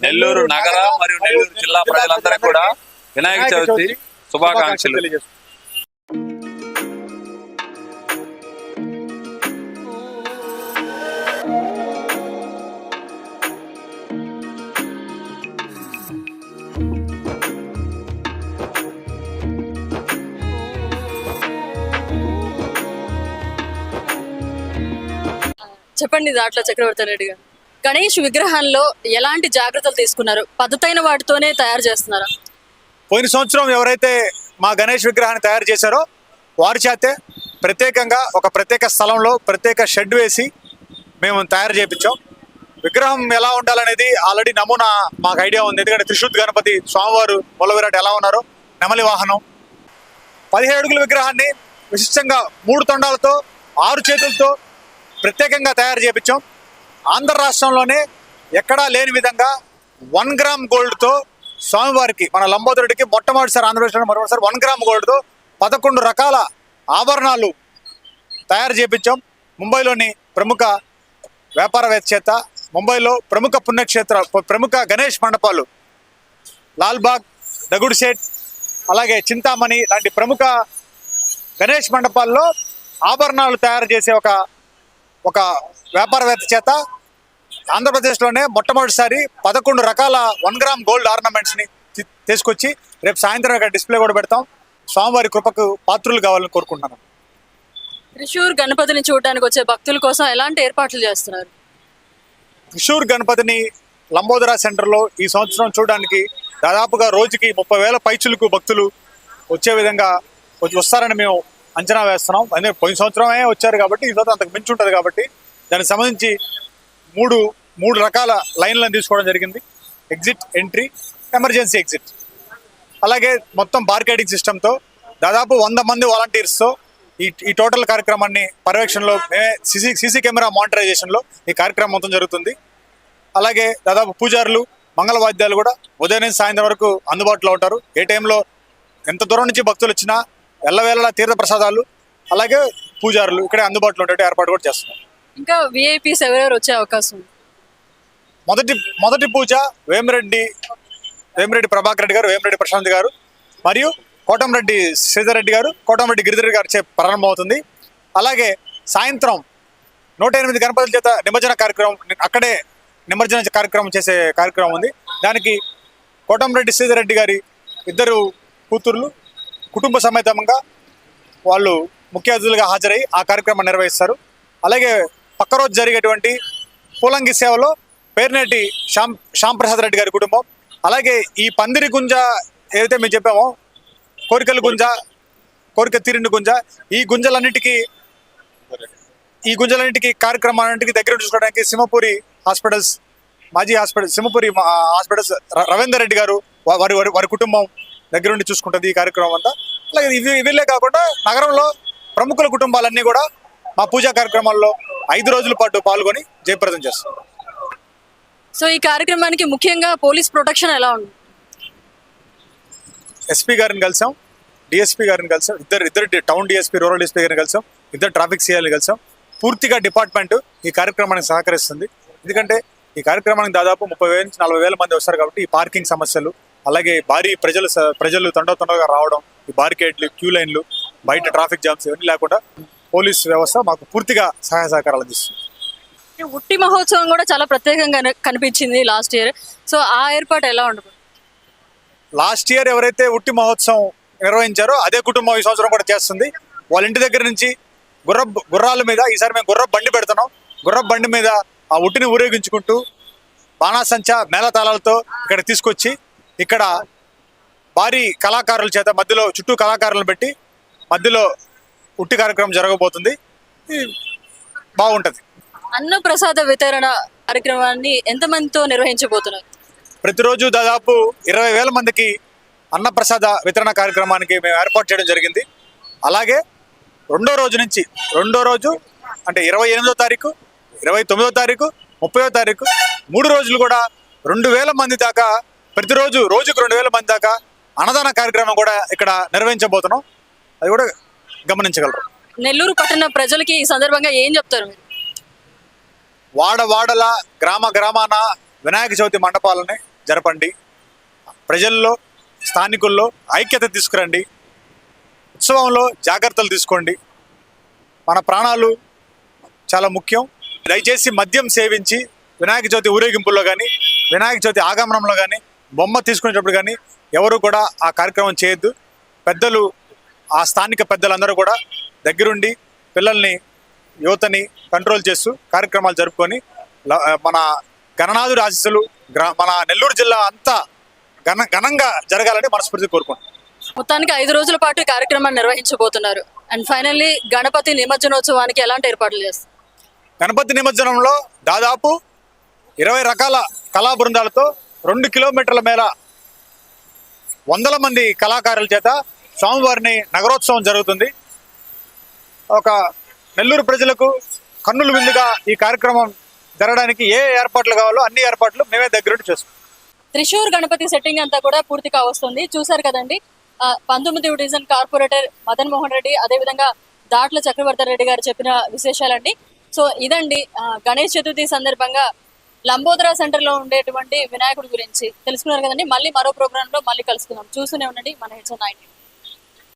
నెల్లూరు నగర మరియు నెల్లూరు జిల్లా ప్రజలందరికీ కూడా వినాయక చవితి శుభాకాంక్షలు. చెప్పండి దాంట్లో చక్రవర్తి రెడ్డి గారు గణేష్ విగ్రహంలో ఎలాంటి జాగ్రత్తలు తీసుకున్నారు? పద్ధతైన వాటితోనే తయారు చేస్తున్నారా? పోయిన సంవత్సరం ఎవరైతే మా గణేష్ విగ్రహాన్ని తయారు చేశారో వారి చేతే ప్రత్యేకంగా ఒక ప్రత్యేక స్థలంలో ప్రత్యేక షెడ్ వేసి మేము తయారు చేయించాం విగ్రహం ఎలా ఉండాలనేది ఆల్రెడీ నమూనా మాకు ఐడియా ఉంది. ఎందుకంటే త్రిశూత్ గణపతి స్వామివారు మొలవిరాట్ ఎలా ఉన్నారో నెమలి వాహనం. పదిహేడు అడుగుల విగ్రహాన్ని విశిష్టంగా మూడు తొండాలతో ఆరు చేతులతో ప్రత్యేకంగా తయారు చేయించాం ఆంధ్ర రాష్ట్రంలోనే ఎక్కడా లేని విధంగా వన్ గ్రామ్ గోల్డ్తో స్వామివారికి మన లంబోదరుడికి మొట్టమొదటిసారి ఆంధ్రప్రదేశ్లో మరోసారి వన్ గ్రామ్ గోల్డ్తో పదకొండు రకాల ఆభరణాలు తయారు చేయించాం ముంబైలోని ప్రముఖ వ్యాపారవేత్త చేత ముంబైలో ప్రముఖ పుణ్యక్షేత్ర ప్రముఖ గణేష్ మండపాలు లాల్బాగ్ దగుడుసేట్ అలాగే చింతామణి లాంటి ప్రముఖ గణేష్ మండపాల్లో ఆభరణాలు తయారు చేసే ఒక ఒక వ్యాపారవేత్త చేత ఆంధ్రప్రదేశ్లోనే మొట్టమొదటిసారి పదకొండు రకాల వన్ గ్రామ్ గోల్డ్ ఆర్నమెంట్స్ని తీసుకొచ్చి రేపు సాయంత్రం ఇక్కడ డిస్ప్లే కూడా పెడతాం. స్వామివారి కృపకు పాత్రులు కావాలని కోరుకుంటున్నాను. త్రిశూర్ గణపతిని చూడడానికి వచ్చే భక్తుల కోసం ఎలాంటి ఏర్పాట్లు చేస్తున్నారు? త్రిశూర్ గణపతిని లంబోదర సెంటర్లో ఈ సంవత్సరం చూడడానికి దాదాపుగా రోజుకి ముప్పై వేల పైచులకు భక్తులు వచ్చే విధంగా వస్తారని మేము అంచనా వేస్తున్నాం. అదే పోయిన సంవత్సరమే వచ్చారు కాబట్టి ఈ సంవత్సరం అంతకు మించి ఉంటుంది కాబట్టి దానికి సంబంధించి మూడు మూడు రకాల లైన్లను తీసుకోవడం జరిగింది. ఎగ్జిట్ ఎంట్రీ ఎమర్జెన్సీ ఎగ్జిట్ అలాగే మొత్తం బార్కేడింగ్ సిస్టంతో దాదాపు వంద మంది వాలంటీర్స్తో ఈ ఈ టోటల్ కార్యక్రమాన్ని పర్యవేక్షణలో మేమే సీసీ సీసీ కెమెరా మానిటరైజేషన్లో ఈ కార్యక్రమం మొత్తం జరుగుతుంది. అలాగే దాదాపు పూజారులు మంగళవాద్యాలు కూడా ఉదయం నుంచి సాయంత్రం వరకు అందుబాటులో ఉంటారు. ఏ టైంలో ఎంత దూరం నుంచి భక్తులు వచ్చినా ఎల్లవేళలా తీర్థ ప్రసాదాలు అలాగే పూజారులు ఇక్కడే అందుబాటులో ఉండే ఏర్పాటు కూడా చేస్తున్నాం. ఇంకా విఐపీస్ ఎవరెవరు వచ్చే అవకాశం? ఉంది మొదటి మొదటి పూజ వేమిరెడ్డి వేమిరెడ్డి ప్రభాకర్ రెడ్డి గారు వేమిరెడ్డి ప్రశాంత్ గారు మరియు కోటంరెడ్డి శ్రీధర్ రెడ్డి గారు కోటంరెడ్డి గిరిధర్ గారు చే ప్రారంభమవుతుంది. అలాగే సాయంత్రం నూట ఎనిమిది గణపతుల చేత నిమజ్జన కార్యక్రమం అక్కడే నిమజ్జన కార్యక్రమం చేసే కార్యక్రమం ఉంది. దానికి కోటంరెడ్డి శ్రీధర్ రెడ్డి గారి ఇద్దరు కూతుర్లు కుటుంబ సమేతంగా వాళ్ళు ముఖ్య అతిథులుగా హాజరై ఆ కార్యక్రమం నిర్వహిస్తారు. అలాగే పక్క రోజు జరిగేటువంటి పూలంగి సేవలో పేర్నేటి శ్యామ్ శ్యాంప్రసాద్ రెడ్డి గారి కుటుంబం అలాగే ఈ పందిరి గుంజ ఏదైతే మేము చెప్పామో కోరికల గుంజ కోరిక తీరిండి గుంజ ఈ గుంజలన్నిటికీ ఈ గుంజలన్నిటికీ కార్యక్రమాలన్నింటికి దగ్గర చూసుకోవడానికి సింహపూరి హాస్పిటల్స్ మాజీ హాస్పిటల్ సింహపూరి హాస్పిటల్స్ ర- రవీందర్ రెడ్డి గారు వారి వారి కుటుంబం దగ్గరుండి చూసుకుంటుంది ఈ కార్యక్రమం అంతా. అలాగే ఇవి వీళ్ళే కాకుండా నగరంలో ప్రముఖుల కుటుంబాలన్నీ కూడా మా పూజా కార్యక్రమాల్లో ఐదు రోజుల పాటు పాల్గొని జయప్రదం చేస్తారు. సో ఈ కార్యక్రమానికి ముఖ్యంగా పోలీస్ ప్రొటెక్షన్ ఎలా ఉంది? ఎస్పీ గారిని కలిసాం డిఎస్పీ గారిని కలిసాం ఇద్దరు ఇద్దరు టౌన్ డిఎస్పీ రూరల్ డిఎస్పీ గారిని కలిసాం ఇద్దరు ట్రాఫిక్ సిఐని కలిసాం. పూర్తిగా డిపార్ట్మెంట్ ఈ కార్యక్రమానికి సహకరిస్తుంది. ఎందుకంటే ఈ కార్యక్రమానికి దాదాపు ముప్పై వేల నుంచి నలభై వేల మంది వస్తారు కాబట్టి ఈ పార్కింగ్ సమస్యలు అలాగే భారీ ప్రజలు ప్రజలు తండ తొందరగా రావడం ఈ బారికేడ్లు క్యూ లైన్లు బయట ట్రాఫిక్ జామ్స్ ఇవన్నీ లేకుండా పోలీస్ వ్యవస్థ మాకు పూర్తిగా సహాయ సహకారాలు అందిస్తుంది. ఉట్టి మహోత్సవం కూడా చాలా ప్రత్యేకంగా కని- కనిపించింది లాస్ట్ ఇయర్ సో ఆ ఏర్పాటు ఎలా ఉండదు లాస్ట్ ఇయర్ ఎవరైతే ఉట్టి మహోత్సవం నిర్వహించారో అదే కుటుంబం ఈ సంవత్సరం కూడా చేస్తుంది. వాళ్ళ ఇంటి దగ్గర నుంచి గుర్ర గుర్రాల మీద ఈసారి మేము గుర్ర బండి పెడుతున్నాం. గుర్ర బండి మీద ఆ ఉట్టిని ఊరేగించుకుంటూ బాణాసంచ మేళతాళాలతో ఇక్కడ తీసుకొచ్చి ఇక్కడ భారీ కళాకారుల చేత మధ్యలో చుట్టూ కళాకారులను పెట్టి మధ్యలో ఉట్టి కార్యక్రమం జరగబోతుంది. బాగుంటుంది. అన్న ప్రసాద వితరణ కార్యక్రమాన్ని ఎంతమందితో నిర్వహించబోతున్నారు? ప్రతిరోజు దాదాపు ఇరవై వేల మందికి అన్నప్రసాద వితరణ కార్యక్రమానికి మేము ఏర్పాటు చేయడం జరిగింది. అలాగే రెండో రోజు నుంచి రెండో రోజు అంటే ఇరవై ఎనిమిదో తారీఖు ఇరవై తొమ్మిదో తారీఖు ముప్పయో తారీఖు మూడు రోజులు కూడా రెండు వేల మంది దాకా ప్రతిరోజు రోజుకు రెండు వేల మంది దాకా అన్నదాన కార్యక్రమం కూడా ఇక్కడ నిర్వహించబోతున్నాం. అది కూడా గమనించగలరు. నెల్లూరు పట్టణ ప్రజలకి ఈ సందర్భంగా ఏం చెప్తారు? వాడ వాడల గ్రామ గ్రామాన వినాయక చవితి మండపాలని జరపండి. ప్రజల్లో స్థానికుల్లో ఐక్యత తీసుకురండి. ఉత్సవంలో జాగ్రత్తలు తీసుకోండి. మన ప్రాణాలు చాలా ముఖ్యం. దయచేసి మద్యం సేవించి వినాయక చవితి ఊరేగింపుల్లో కానీ వినాయక చవితి ఆగమనంలో కానీ బొమ్మ తీసుకునేటప్పుడు కానీ ఎవరు కూడా ఆ కార్యక్రమం చేయొద్దు. పెద్దలు ఆ స్థానిక పెద్దలందరూ కూడా దగ్గరుండి పిల్లల్ని యువతని కంట్రోల్ చేస్తూ కార్యక్రమాలు జరుపుకొని మన గణనాథుడి ఆశీస్సులు మన నెల్లూరు జిల్లా అంతా ఘన ఘనంగా జరగాలని మనస్ఫూర్తి కోరుకుంటున్నాను మొత్తానికి ఐదు రోజుల పాటు కార్యక్రమాన్ని నిర్వహించబోతున్నారు. అండ్ ఫైనల్లీ గణపతి నిమజ్జనోత్సవానికి ఎలాంటి ఏర్పాట్లు చేస్తారు? గణపతి నిమజ్జనంలో దాదాపు ఇరవై రకాల కళా బృందాలతో రెండు కిలోమీటర్ల మేర వందల మంది కళాకారుల చేత స్వామివారిని నగరోత్సవం జరుగుతుంది. ఒక నెల్లూరు ప్రజలకు కన్నుల విందుగా ఈ కార్యక్రమం జరగడానికి ఏ ఏర్పాట్లు కావాలో అన్ని ఏర్పాట్లు మేమే దగ్గరుండి చేస్తాం త్రిశూర్ గణపతి సెట్టింగ్ అంతా కూడా పూర్తి కావస్తుంది. చూసారు కదండి పంతొమ్మిది డివిజన్ కార్పొరేటర్ మదన్ మోహన్ రెడ్డి అదేవిధంగా దాట్ల చక్రవర్తి రెడ్డి గారు చెప్పిన విశేషాలండి. సో ఇదండి గణేష్ చతుర్థి సందర్భంగా లంబోదరా సెంటర్లో ఉండేటువంటి వినాయకుడి గురించి తెలుసుకున్నారు కదండి. మళ్ళీ మరో ప్రోగ్రామ్లో మళ్ళీ కలుసుకుందాం. చూస్తూనే ఉండండి. మన హెచ్ఎన్ నైన్టీ